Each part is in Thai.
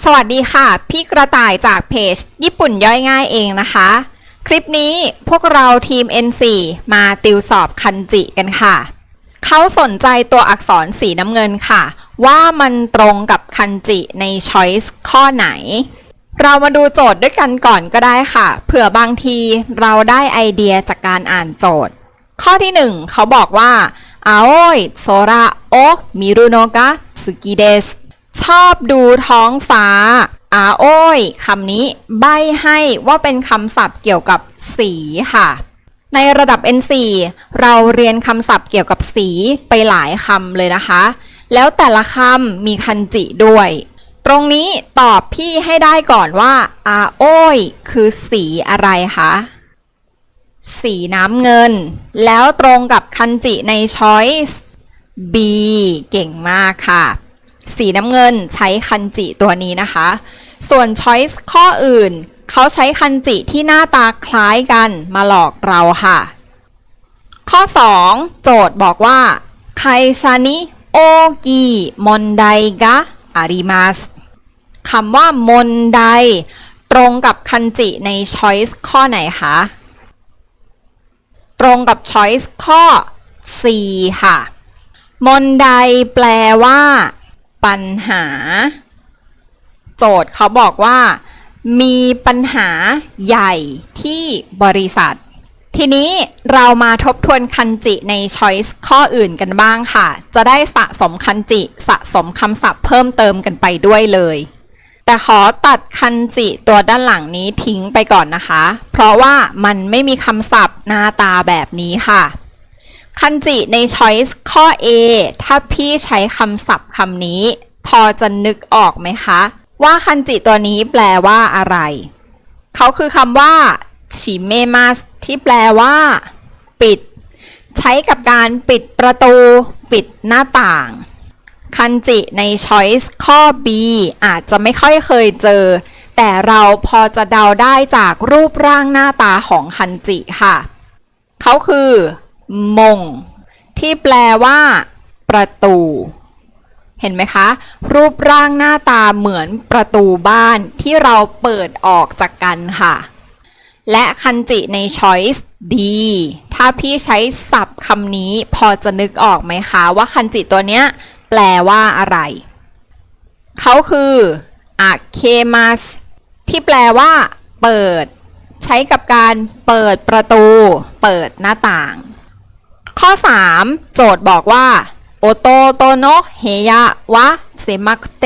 สวัสดีค่ะ พี่กระต่ายจากเพจ ญี่ปุ่นย่อยง่ายเองนะคะ คลิปนี้พวกเราทีม N4 มาติวสอบคันจิกันค่ะ เขาสนใจตัวอักษรสีน้ำเงินค่ะ ว่ามันตรงกับคันจิใน Choice ข้อไหน เรามาดูโจทย์ด้วยกันก่อนก็ได้ค่ะ เผื่อบางทีเราได้ไอเดียจากการอ่านโจทย์ ข้อที่หนึ่งเขาบอกว่าอาโอยโซระโอมิรุโนกะสุกิเดส ชอบดูท้องฟ้าอาโอ้ยคำนี้ใบให้ว่าเป็นคำศัพท์เกี่ยวกับสีค่ะ ในระดับ N4 เราเรียนคำศัพท์เกี่ยวกับสีไปหลายคำเลยนะคะ แล้วแต่ละคำมีคันจิด้วย ตรงนี้ตอบพี่ให้ได้ก่อนว่าอาโอ้ยคือสีอะไรคะสีน้ำเงิน แล้วตรงกับคันจิใน Choice B เก่งมากค่ะ สีน้ำเงินใช้คันจิตัวนี้นะคะ ส่วน Choice ข้ออื่น เขาใช้คันจิที่หน้าตาคล้ายกันมาหลอกเราค่ะ ข้อ 2 โจทย์บอกว่าไคชานิโอกิมอนไดกะอาริมัสคำว่ามนไดตรงกับคันจิใน Choice ข้อไหนคะ ตรงกับ Choice ข้อ C ค่ะ มนไดแปลว่า ปัญหา โจทย์เขาบอกว่า มีปัญหาใหญ่ที่บริษัท ทีนี้เรามาทบทวนคันจิใน Choice ข้ออื่นกันบ้างค่ะ จะได้สะสมคันจิสะสมคำศัพท์เพิ่มเติมกันไปด้วยเลย แต่ขอตัดคันจิตัวด้านหลังนี้ทิ้งไปก่อนนะคะ เพราะว่ามันไม่มีคำศัพท์หน้าตาแบบนี้ค่ะ คันจิใน Choice ข้อ A ถ้าพี่ใช้คำศัพท์คำนี้ พอจะนึกออกไหมคะ ว่าคันจิตัวนี้แปลว่าอะไร เขาคือคำว่าชิเมมัสที่แปลว่า ปิด ใช้กับการปิดประตู ปิดหน้าต่าง คันจิใน Choice ข้อ B อาจจะไม่ค่อยเคยเจอ แต่เราพอจะเดาได้จากรูปร่างหน้าตาของคันจิค่ะ เขาคือ มง ที่แปลว่า ประตู เห็นไหมคะ รูปร่างหน้าตาเหมือนประตูบ้านที่เราเปิดออกจากกันค่ะ และคันจิใน Choice D ถ้าพี่ใช้ศัพท์คำนี้พอจะนึกออกไหมคะ ว่าคันจิตัวเนี้ย แปลว่าอะไร เขาคืออะเคมัสที่แปลว่า เปิด ใช้กับการเปิดประตู เปิดหน้าต่าง ข้อ 3 โจทย์บอกว่าโอโตโตโนเฮยะวะเซมักเต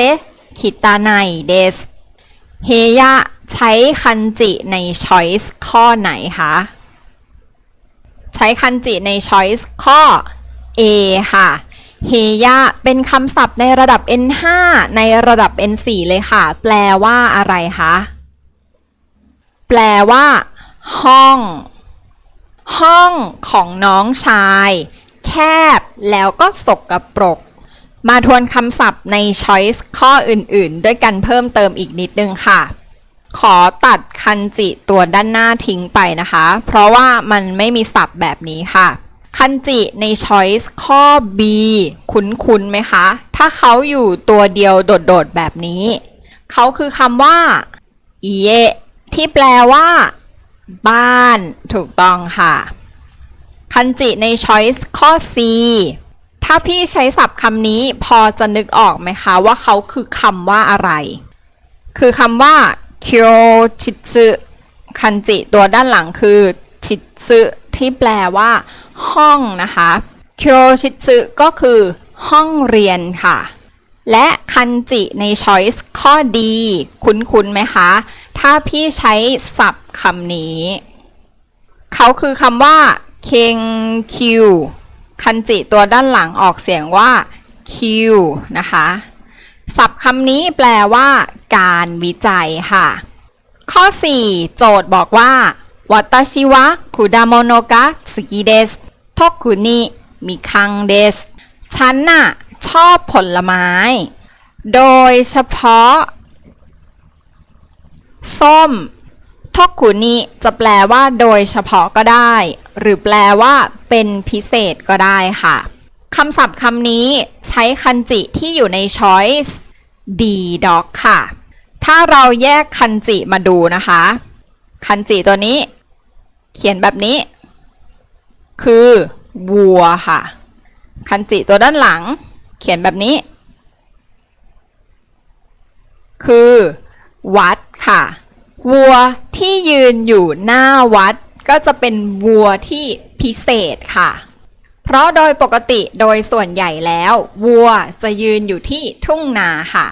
คิตาไนเดสเฮยะใช้คันจิใน Choice ข้อไหนคะ ใช้คันจิใน Choice ข้อ A ค่ะเฮยะเป็นคำศัพท์ในระดับ N5 ในระดับ N4 เลยค่ะ แปลว่าอะไรคะ แปลว่า ห้อง ห้องของน้องชาย แคบแล้วก็สกปรก มาทวนคำศัพท์ใน Choice ข้ออื่นๆ ด้วยกันเพิ่มเติมอีกนิดนึงค่ะ ขอตัดคันจิตัวด้านหน้าทิ้งไปนะคะ เพราะว่ามันไม่มีศัพท์แบบนี้ค่ะ คันจิใน Choice ข้อ B คุ้นๆไหมคะ ถ้าเขาอยู่ตัวเดียวโดดๆแบบนี้ เขาคือคำว่าอีเอที่แปลว่า บ้านถูกต้องค่ะ คันจิใน Choice ข้อ C ถ้าพี่ใช้ศัพท์คำนี้พอจะนึกออกไหมคะ ว่าเขาคือคำว่าอะไร คือคำว่า k y o c h i t s u คันจิตัวด้านหลังคือชิซึที่แปลว่า ห้องนะคะ k y o c h i t s u ก็คือ ห้องเรียนค่ะ และคันจิใน Choice ข้อดีคุ้นๆไหมคะ ถ้าพี่ใช้ศัพท์คำนี้ เขาคือคำว่าเคงคิวคันจิตัวด้านหลังออกเสียงว่าคิวนะคะ ศัพท์คำนี้แปลว่า การวิจัยค่ะ ข้อ 4 โจทย์บอกว่าวัตชิวะคุดามโนกะสกิเดสทอคุนิมิคังเดสฉันน่ะ ชอบผลไม้ โดยเฉพาะ ส้มทอกขุนิจะแปลว่าโดยเฉพาะก็ได้ หรือแปลว่าเป็นพิเศษก็ได้ค่ะคำศัพท์คำนี้ใช้คันจิที่อยู่ใน choice d dog ค่ะ ถ้าเราแยกคันจิมาดูนะคะ คันจิตัวนี้ เขียนแบบนี้ คือวัวค่ะ คันจิตัวด้านหลัง เขียนแบบนี้ คือ วัดค่ะ วัวที่ยืนอยู่หน้าวัด ก็จะเป็นวัวที่พิเศษค่ะ เพราะโดยปกติโดยส่วนใหญ่แล้ว วัวจะยืนอยู่ที่ทุ่งนาค่ะ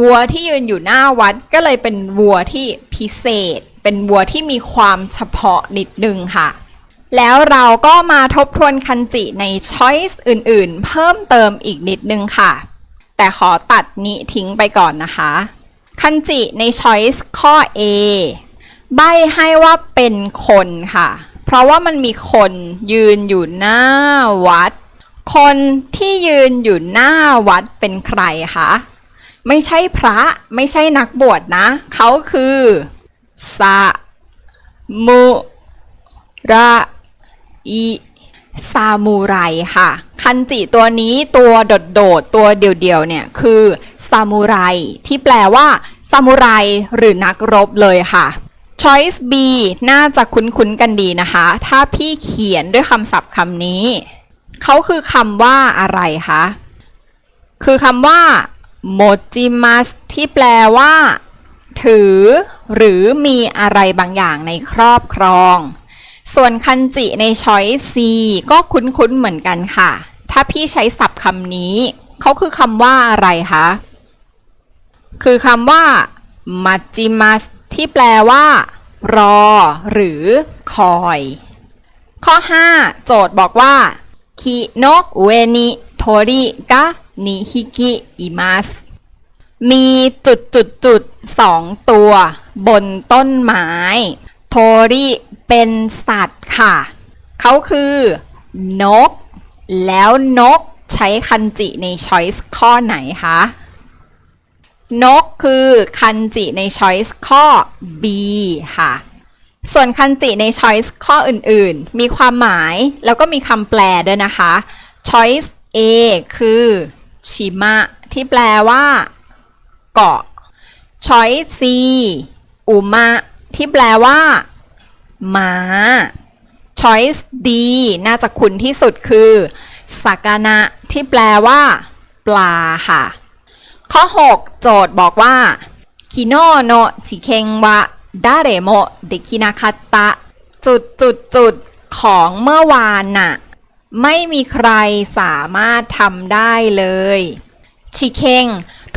วัวที่ยืนอยู่หน้าวัดก็เลยเป็นวัวที่พิเศษ เป็นวัวที่มีความเฉพาะนิดนึงค่ะ แล้วเราก็มาทบทวนคันจิในช้อยส์อื่นๆ เพิ่มเติมอีกนิดนึงค่ะ แต่ขอตัดนี้ทิ้งไปก่อนนะคะ คันจิในช้อยส์ข้อ A ใบให้ว่าเป็นคนค่ะ เพราะว่ามันมีคนยืนอยู่หน้าวัด คนที่ยืนอยู่หน้าวัดเป็นใครคะ ไม่ใช่พระไม่ใช่นักบวชนะ เขาคือ สะมุระ อิซามูไรค่ะ คันจิตัวนี้ตัวโดดๆตัวเดี่ยวๆเนี่ยคือซามูไรที่แปลว่าซามูไรหรือนักรบเลยค่ะ Choice B น่าจะคุ้นๆกันดีนะคะ ถ้าพี่เขียนด้วยคำศัพท์คำนี้ เขาคือคำว่าอะไรคะ คือคำว่า mojimas ที่แปลว่า ถือ หรือมีอะไรบางอย่างในครอบครอง ส่วนคันจิในช้อย C ก็คุ้นๆเหมือนกันค่ะ ถ้าพี่ใช้ศัพท์คำนี้ เขาคือคำว่าอะไรคะ คือคำว่า majimas ที่แปลว่า รอ หรือ คอย ข้อ 5 โจทย์บอกว่าคิโนเอนิโทริกะนิฮิกิอิมัสมีจุดจุดจุดสองตัว บนต้นไม้ โทริ เป็นสัตว์ค่ะ เขาคือนก แล้วนกใช้คันจิในช้อยส์ข้อไหนคะ นกคือคันจิในช้อยส์ข้อ B ค่ะ ส่วนคันจิในช้อยส์ข้ออื่นๆ มีความหมายแล้วก็มีคำแปลด้วยนะคะ choice A คือชิมะที่แปลว่า เกาะ choice C อุมะที่แปลว่า ม้า choice D น่าจะคุ้นที่สุดคือสักนะ ที่แปลว่า ปลาค่ะ ข้อ 6 โจทย์บอกว่าคิโนโนชิเคงวะดาเรโมเดคินาคาตะ จุดจุดจุดของเมื่อวานน่ะ ไม่มีใครสามารถทำได้เลยชิเคง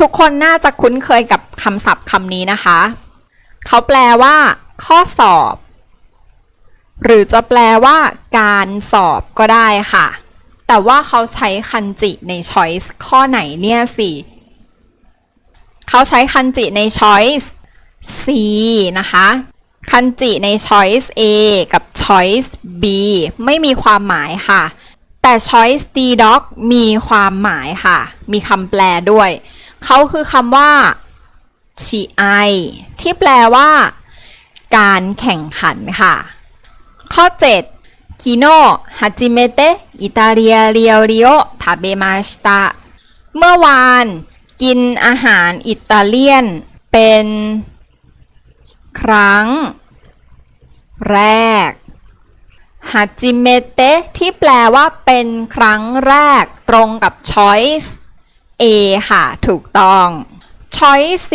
ทุกคนน่าจะคุ้นเคยกับคำศัพท์คำนี้นะคะ เขาแปลว่า ข้อสอบ หรือจะแปลว่าการสอบก็ได้ค่ะ แต่ว่าเขาใช้คันจิในช้อยส์ข้อไหนเนี่ยสิเขาใช้คันจิใน choice C นะคะ คันจิใน choice A กับ choice B ไม่มีความหมายค่ะ แต่ choice D dog มีความหมายค่ะ มีคำแปลด้วย เขาคือคำว่าชีไอที่แปลว่า การแข่งขันค่ะ ข้อ 7คิโนฮัจิเมเตะอิตาเลียเรียวริโอทาเบมาสตาเมื่อวาน กินอาหารอิตาเลียน เป็นครั้ง แรกฮัจิเมเตะที่แปลว่าเป็นครั้งแรกตรงกับ choice A ค่ะ ถูกต้อง choice C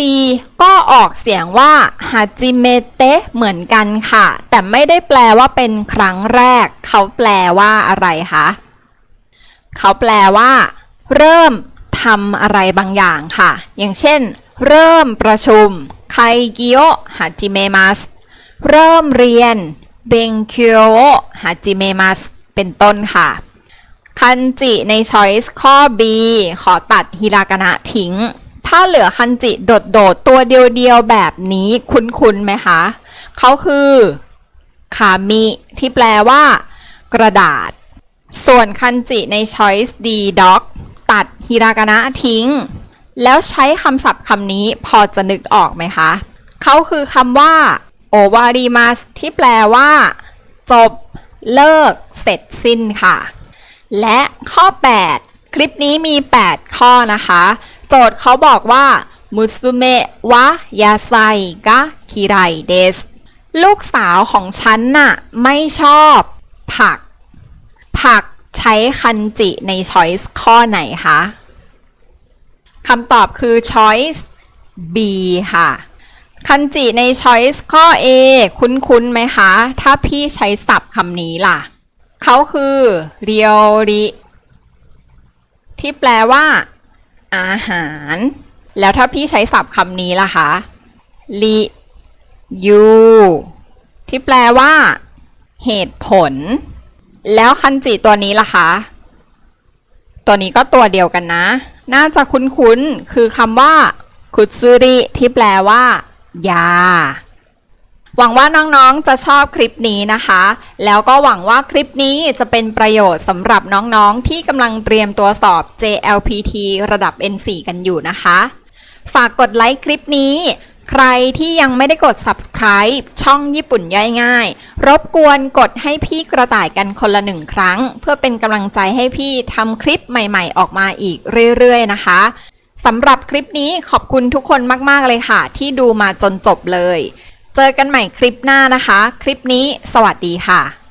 ก็ออกเสียงว่าฮัจิเมเตะเหมือนกันค่ะ แต่ไม่ได้แปลว่าเป็นครั้งแรก เขาแปลว่าอะไรคะ เขาแปลว่า เริ่มทำอะไรบางอย่างค่ะ อย่างเช่น เริ่มประชุมไคกิโอฮาจิเมมัสเริ่มเรียนเบงคิโอฮาจิเมมัสเป็นต้นค่ะ คันจิใน choice ข้อ B ขอตัดฮิรากานะทิ้ง ถ้าเหลือคันจิโดดๆ ตัวเดียวๆ แบบนี้คุ้นๆไหมคะ เขาคือคามิที่แปลว่า กระดาษ ส่วนคันจิใน choice D dog ตัดฮิรากานะทิ้ง แล้วใช้คำศัพท์คำนี้พอจะนึกออกไหมคะ เขาคือคำว่าโอวาริมัสที่แปลว่า จบ เลิก เสร็จสิ้นค่ะ และข้อ 8 คลิปนี้มี 8 ข้อนะคะ โจทย์เขาบอกว่ามุสุเมะวะยาไซกะคิไรเดสลูกสาวของฉันน่ะ ไม่ชอบ ผัก ผักใช้คันจิใน choice ข้อไหนคะคำตอบคือ choice B ค่ะ คันจิใน choice ข้อ A คุ้นๆไหมคะ ถ้าพี่ใช้ศัพท์คำนี้ล่ะ เขาคือเรียวริที่แปลว่า อาหาร แล้วถ้าพี่ใช้ศัพท์คำนี้ล่ะคะริยูที่แปลว่า เหตุผล แล้วคันจิตัวนี้ล่ะคะ ตัวนี้ก็ตัวเดียวกันนะ น่าจะคุ้นๆ คือคำว่าคุตซึริที่แปลว่า ยา หวังว่าน้องๆจะชอบคลิปนี้นะคะ แล้วก็หวังว่าคลิปนี้จะเป็นประโยชน์สำหรับน้องๆ ที่กำลังเตรียมตัวสอบ JLPT ระดับ N4 กันอยู่นะคะ ฝากกดไลค์คลิปนี้ ใครที่ยังไม่ได้กด subscribe ช่องญี่ปุ่นย่อยง่าย รบกวนกดให้พี่กระต่ายกันคนละหนึ่งครั้ง เพื่อเป็นกำลังใจให้พี่ทำคลิปใหม่ๆ ออกมาอีกเรื่อยๆ นะคะสำหรับคลิปนี้ขอบคุณทุกคนมากๆเลยค่ะ ที่ดูมาจนจบเลย เจอกันใหม่คลิปหน้านะคะ คลิปนี้สวัสดีค่ะ